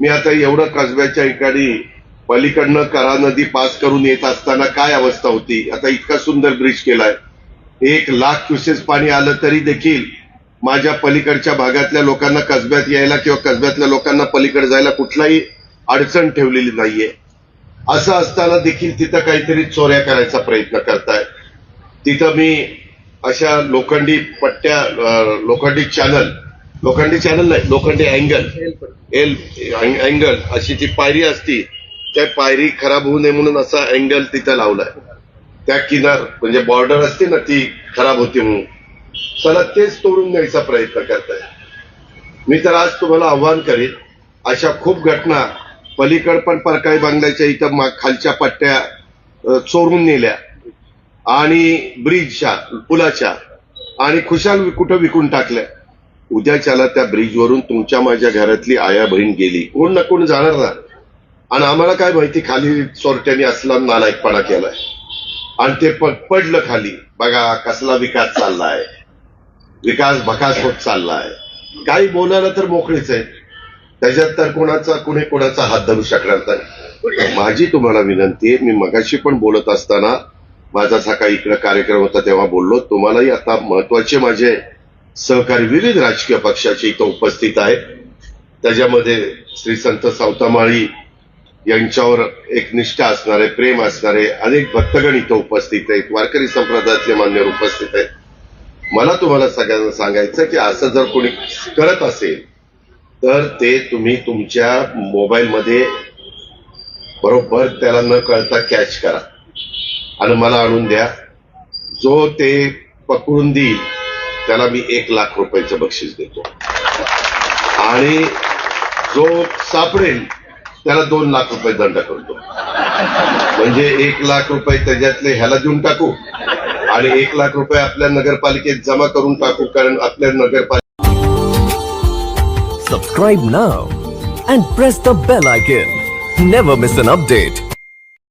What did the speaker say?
मी आता एवढं कसब्याच्या ठिकाणी पलीकडनं करा नदी पास करून येत असताना काय अवस्था होती? आता इतका सुंदर ब्रिज केलाय. एक लाख क्युसेस पाणी आलं तरी देखील माझ्या पलीकडच्या भागातल्या लोकांना कसब्यात यायला किंवा कसब्यातल्या लोकांना पलीकडे जायला कुठलाही अडचण ठेवलेली नाहीये. असं असताना देखील तिथं काहीतरी चोऱ्या करायचा प्रयत्न करताय. तिथं मी अशा लोखंडी पट्ट्या लोखंडी चॅनल लोखंडी चॅनल नाही लोखंडी अँगल एल अँगल अशी ती पायरी असती त्या पायरी खराब होऊ नये म्हणून असा अँगल तिथं लावलाय. त्या किनार म्हणजे बॉर्डर असते ना ती खराब होती म्हणून. चला तेच तोडून न्यायचा प्रयत्न करताय. मी तर आज तुम्हाला आव्हान करीन अशा खूप घटना पलीकड पण परकाळी बांगल्याच्या इथं मा- खालच्या पट्ट्या चोरून नेल्या. आणि ब्रिजच्या पुलाच्या आणि खुशाल कुठं विकून टाकल्या. उद्याच्याला त्या ब्रिजवरून तुमच्या माझ्या घरातली आया बहीण गेली. कोण ना कोण जाणार ना. आणि आम्हाला काय माहिती खाली चोरट्याने असला नालायकपणा केलाय. आणि ते पडलं खाली. बघा कसला विकास चाललाय. विकास भकास होत चाललाय. काही बोलायला तर मोकळीच आहे त्याच्यात तर कोणाचा कुणी कोणाचा हात धरू शकणार नाही. माझी तुम्हाला विनंती आहे मी मगाशी पण बोलत असताना माझा सकाळी इकडे कार्यक्रम होता तेव्हा बोललो. तुम्हालाही आता महत्त्वाचे माझे सहकारी विविध राजकीय पक्षाचे इथं उपस्थित आहेत त्याच्यामध्ये श्री संत सावतामाळी यांच्यावर एक निष्ठा असणारे प्रेम असणारे अनेक भक्तगण इथं उपस्थित आहेत. वारकरी संप्रदायातले मान्यवर उपस्थित आहेत. मला तुम्हाला सगळ्यांना सांगायचं की असं जर कोणी करत असेल तर ते तुम्ही तुमच्या मोबाईलमध्ये बरोबर त्याला न कळता कॅच करा. आणि मला आणून द्या. जो ते पकडून देईल त्याला मी एक लाख रुपयाचं बक्षीस देतो. आणि जो सापडेल त्याला दोन लाख रुपये दंड करतो. म्हणजे एक लाख रुपये त्याच्यातले ह्याला देऊन टाकू आणि एक लाख रुपये आपल्या नगरपालिकेत जमा करून टाकू कारण आपल्या नगरपालिके subscribe now and press the bell icon never miss an update